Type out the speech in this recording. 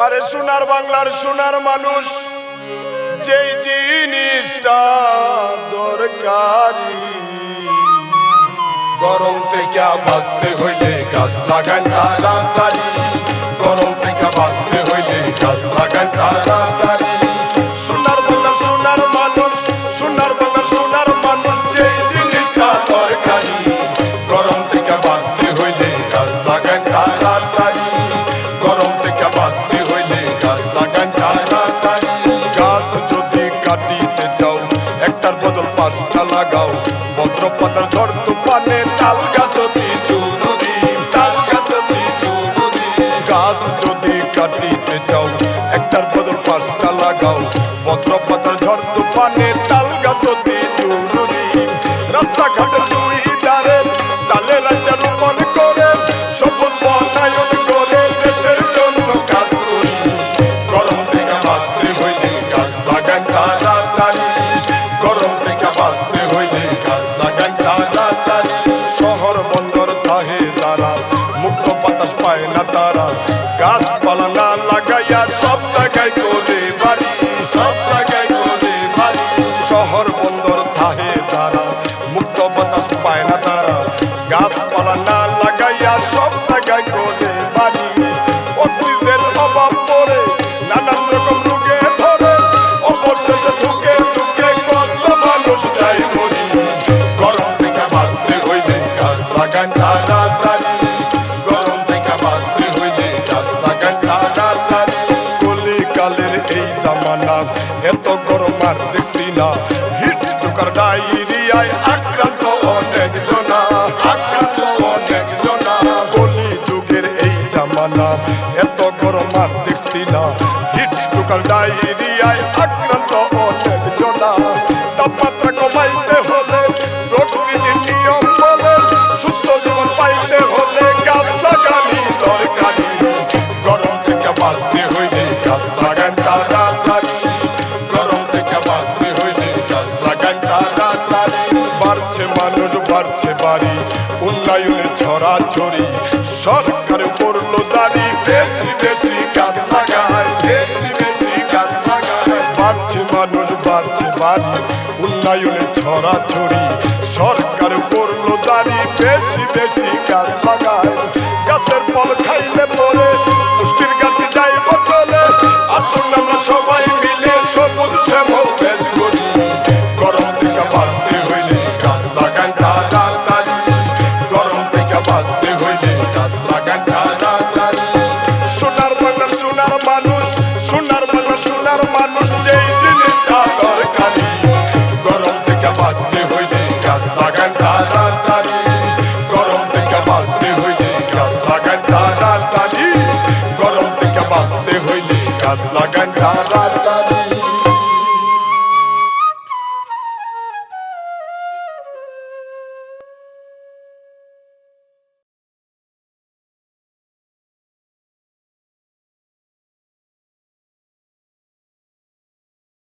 আরে সোনার বাংলার সোনার মানুষ, যেই জিনিসটা দরকারি, গরম থেকে বাঁচতে হইলে গাছ লাগান তাড়াতাড়ি পাঁচটা লাগাও। বজ্রপাতার ঝড় তুফানে তাল গাছতি জরুরি তাল গাছতি জরুরি গাছ যদি কাটিতে চাও, একটার বদল পাঁচটা লাগাও। বজ্রপাতার ঝড় তুফানে তাল গাছতি রাস্তাঘাটে গাছপালা না লাগাইয়া সব জায়গায় করে বাড়ি, সব জায়গায় করে বাড়ি। শহর বন্দর থাহে তারা মুক্ত বাতাস পায় না তারা। গাছপালা না লাগাইয়া সব জায়গায় করে বাড়ি। এত গরম আর দেখছি না। হিট ঢোকার ডায়রিয়ায় আক্রান্ত অনেক জনা আক্রান্ত অনেক জনা কলি যুগের এই জামানা। এত গরম আর দেখছি না। হিট ঢোকার ডায়রিয়ায় আক্রান্ত বাড়ছে বাড়ি উন্নয়নের ছড়াছড়ি, সরকার করল জারি বেশি বেশি গাছ লাগায়, বেশি বেশি গাছ লাগায়। বাড়ছে মানুষ, বাড়ছে বাড়ি উন্নয়নের ছড়াছড়ি, সরকার করল জারি বেশি বেশি গাছ লাগায়। গাছের ফল খাইলে পরে লাগান